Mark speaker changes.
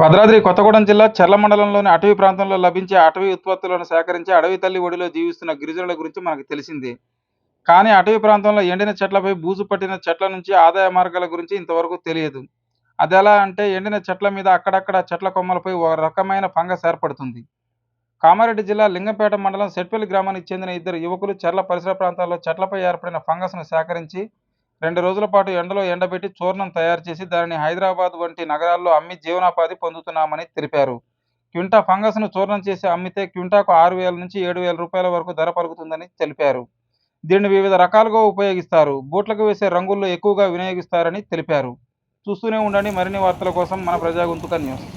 Speaker 1: భద్రాద్రి కొత్తగూడెం జిల్లా చెర్ల మండలంలోని అటవీ ప్రాంతంలో లభించే అటవీ ఉత్పత్తులను సేకరించి అడవి తల్లి ఒడిలో జీవిస్తున్న గిరిజనుల గురించి మనకు తెలిసిందే. కానీ అటవీ ప్రాంతంలో ఎండిన చెట్లపై బూజు పట్టిన చెట్ల నుంచి ఆదాయ మార్గాల గురించి ఇంతవరకు తెలియదు. అది ఎలా అంటే ఎండిన చెట్ల మీద అక్కడక్కడ చెట్ల కొమ్మలపై ఒక రకమైన ఫంగస్ ఏర్పడుతుంది. కామారెడ్డి జిల్లా లింగంపేట మండలం సెట్పల్లి గ్రామానికి చెందిన ఇద్దరు యువకులు చెర్ల పరిసర ప్రాంతాల్లో చెట్లపై ఏర్పడిన ఫంగస్ను సేకరించి రెండు రోజుల పాటు ఎండలో ఎండబెట్టి చూర్ణం తయారు చేసి దానిని హైదరాబాద్ వంటి నగరాల్లో అమ్మి జీవనోపాధి పొందుతున్నామని తెలిపారు. క్వింటా ఫంగస్ను చూర్ణం చేసి అమ్మితే క్వింటాకు ఆరు వేల నుంచి ఏడు వేల రూపాయల వరకు ధర పలుకుతుందని తెలిపారు. దీన్ని వివిధ రకాలుగా ఉపయోగిస్తారు. బూట్లకు వేసే రంగుల్లో ఎక్కువగా వినియోగిస్తారని తెలిపారు. చూస్తూనే ఉండండి. మరిన్ని వార్తల కోసం మన ప్రజాగొంతుక న్యూస్.